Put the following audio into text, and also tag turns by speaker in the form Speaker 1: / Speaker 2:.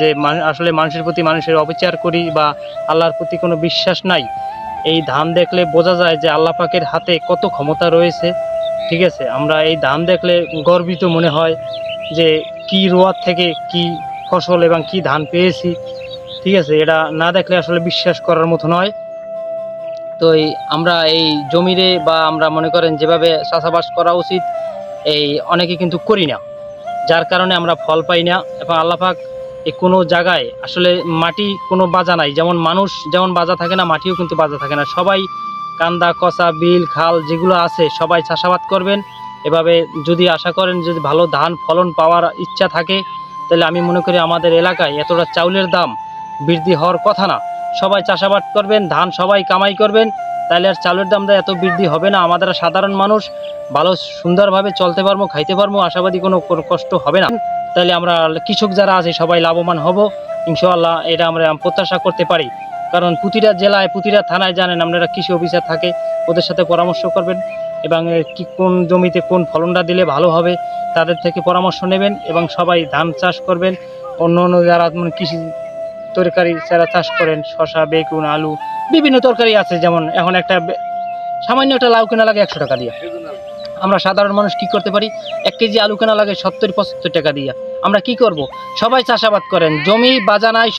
Speaker 1: যে আসলে মানুষের প্রতি মানুষের অবিচার করি বা আল্লাহর প্রতি কোনো বিশ্বাস নাই, এই ধান দেখলে বোঝা যায় যে আল্লাহ পাকের হাতে কত ক্ষমতা রয়েছে। ঠিক আছে, আমরা এই ধান দেখলে গর্বিত মনে হয় যে কি রোয়ার থেকে কি ফসল এবং কি ধান পেয়েছি। ঠিক আছে, এটা না দেখলে আসলে বিশ্বাস করার মতো নয়। তো এই আমরা এই জমিরে বা আমরা মনে করেন যেভাবে চাষাবাস করা উচিত, এই অনেকে কিন্তু করি না। যার কারণে আমরা ফল পাই না এবং আল্লাপাক এই কোনো জায়গায় আসলে মাটি কোনো বাজা নাই। যেমন মানুষ যেমন বাজা থাকে না, মাটিও কিন্তু বাজা থাকে না। সবাই কান্দা কষা বিল, খাল যেগুলো আছে সবাই চাষাবাদ করবেন। এভাবে যদি আশা করেন যদি ভালো ধান, ফলন পাওয়ার ইচ্ছা থাকে, তাহলে আমি মনে করি আমাদের এলাকায় এতটা চাউলের দাম বৃদ্ধি হওয়ার কথা না। সবাই চাষাবাদ করবেন, ধান সবাই কামাই করবেন, তাহলে আর চাউলের দামটা এত বৃদ্ধি হবে না। আমাদের সাধারণ মানুষ ভালো সুন্দরভাবে চলতে পারব, খাইতে পারব, আশাবাদী কোনো কষ্ট হবে না। তাহলে আমরা কৃষক যারা আছে, সবাই লাভবান হব। ইনশাআল্লাহ এটা আমরা প্রত্যাশা করতে পারি। কারণ প্রতিটা জেলায়, প্রতিটা থানায় জানেন আপনারা কৃষি অফিসার থাকে, ওদের সাথে পরামর্শ করবেন এবং কি কোন জমিতে কোন ফলনটা দিলে ভালো হবে তাদের থেকে পরামর্শ নেবেন এবং সবাই ধান চাষ করবেন। অন্য অন্য যারা মানে কৃষি তরকারি যারা চাষ করেন শশা বেগুন, আলু, বিভিন্ন তরকারি আছে। যেমন এখন একটা সামান্য একটা লাউ কেনা লাগে একশো টাকা দিয়ে। আমরা সাধারণ মানুষ কি করতে পারি? এক কেজি আলু কেনা লাগে সত্তর পঁচাত্তর টাকা দিয়া। আমরা কি করব? সবাই চাষাবাদ করেন, জমি বাজা নাই